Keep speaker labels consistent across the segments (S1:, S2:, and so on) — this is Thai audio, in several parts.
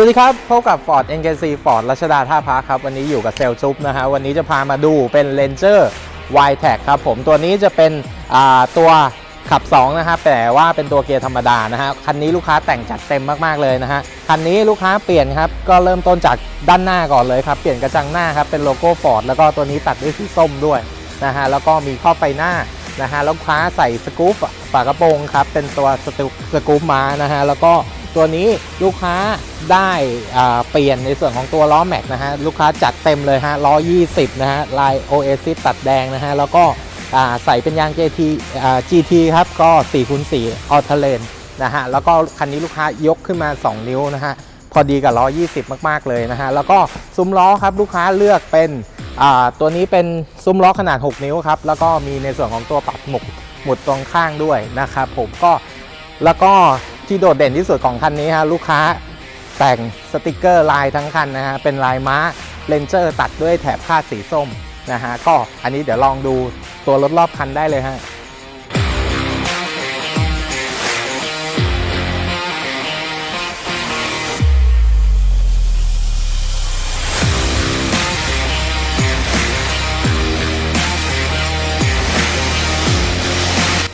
S1: สวัสดีครับ พบกับ Ford NGC Ford รัชดาท่าพระครับ วันนี้อยู่กับเซลชุบนะฮะ วันนี้จะพามาดูเป็น Ranger y t e c ครับผมตัวนี้จะเป็นตัวขับ 2 นะครับแต่ว่าเป็นตัวเกียร์ธรรมดานะฮะ คันนี้ลูกค้าแต่งจัดเต็มมาก ๆ เลยนะฮะ คันนี้ลูกค้าเปลี่ยนครับ ก็เริ่มต้นจากด้านหน้าก่อนเลยครับ เปลี่ยนกระจังหน้าครับ เป็นโลโก้ Ford แล้วก็ตัวนี้ตัดด้วยสีส้มด้วยนะฮะ แล้วก็มีข้อไฟหน้านะฮะลูกค้าใส่สกู๊ปฝากระโปรงครับ เป็นตัวสกู๊ปมานะฮะ แล้วก็ ตัวนี้ลูกค้าได้เปลี่ยนในส่วนของตัวล้อแม็กนะฮะลูกค้าจัดเต็มเลยฮะล้อ 20 นะฮะลาย Oasis ตัดแดงนะฮะแล้วก็ใส่เป็นยาง GT GT ครับก็4คูณ4 All Terrain นะฮะแล้วก็คันนี้ลูกค้ายกขึ้นมา 2 นิ้วนะฮะพอดีกับล้อ 20 มาก ๆ เลยนะฮะแล้วก็ซุ้มล้อครับลูกค้าเลือกเป็นตัวนี้เป็นซุ้มล้อขนาด 6 นิ้วครับแล้วก็มีในส่วนของตัวปรับหมุดหมุดตรงข้างด้วยนะครับผมก็แล้วก็ ที่โดดเด่นที่สุดของคันนี้ฮะลูกค้าแต่งสติกเกอร์ลายทั้งคันนะฮะเป็นลายม้าเลนเจอร์ตัดด้วยแถบคาดสีส้มนะฮะก็อันนี้เดี๋ยวลองดูตัวรถรอบคันได้เลยฮะ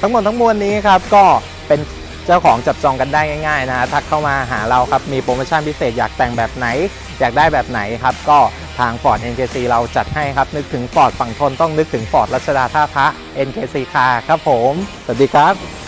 S1: ทั้งหมดทั้งมวลนี้ครับก็เป็น เจ้าของจับจองกันได้ง่ายๆนะฮะทักเข้ามาหาเราครับ มีโปรโมชั่นพิเศษอยากแต่งแบบไหน อยากได้แบบไหนครับ ก็ทาง Ford NKC เราจัดให้ครับ นึกถึง Ford ฝั่งทนต้องนึกถึง Ford รัชดาท่าพระ NKC คาครับผม สวัสดีครับ